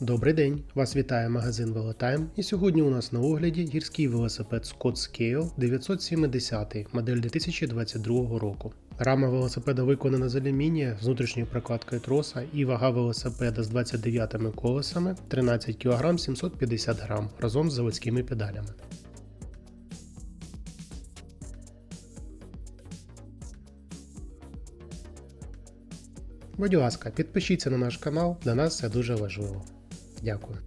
Добрий день! Вас вітає магазин Велотайм. І сьогодні у нас на огляді гірський велосипед Scott Scale 970 модель 2022 року. Рама велосипеда виконана з алюмінія з внутрішньою прокладкою троса і вага велосипеда з 29 колесами 13 кг 750 г разом з заводськими педалями. Будь ласка, підпишіться на наш канал, для нас це дуже важливо. Дякую.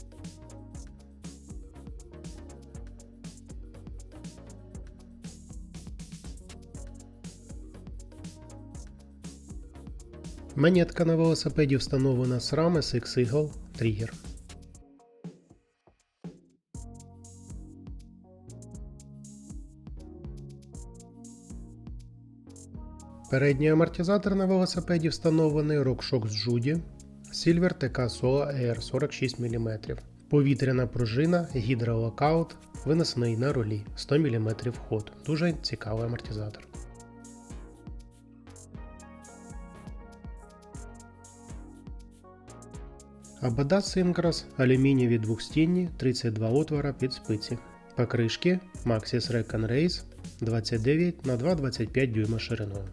Монетка на велосипеді встановлена з рами Six Eagle Trigger. Передній амортизатор на велосипеді встановлений RockShox Judy Silver TK Solo Air 46 мм. Повітряна пружина, гідролокаут, виносний на рулі 100 мм ход. Дуже цікавий амортизатор. Абада Synchros алюмінієві двохстінні 32 отвора під спиці. Покришки Maxxis Recon Race 29 на 2,25 дюйма шириною.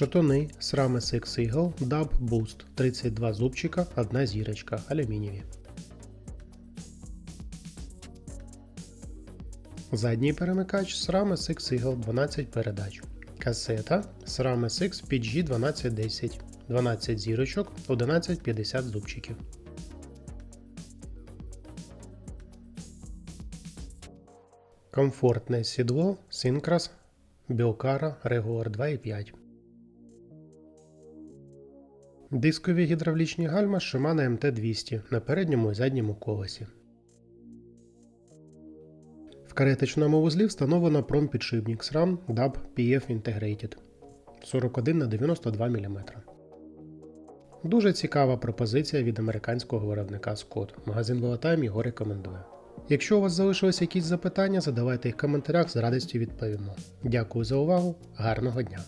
Шатуни рами Six Eagle Dub Boost 32 зубчика, 1 зірочка алюмінієві. Задній перемикач рами Six Eagle 12 передач. Касета рами Six PG 1210 12 зірочок, 1150 зубчиків. Комфортне сідло Syncros Білкара Regular 2.5. Дискові гідравлічні гальма Shimano MT200 на передньому і задньому колесі. В кареточному вузлі встановлено промпідшипник SRAM DAB PF Integrated 41 на 92 мм. Дуже цікава пропозиція від американського виробника Scott. Магазин Велотайм його рекомендує. Якщо у вас залишились якісь запитання, задавайте їх в коментарях, з радістю відповімо. Дякую за увагу, гарного дня!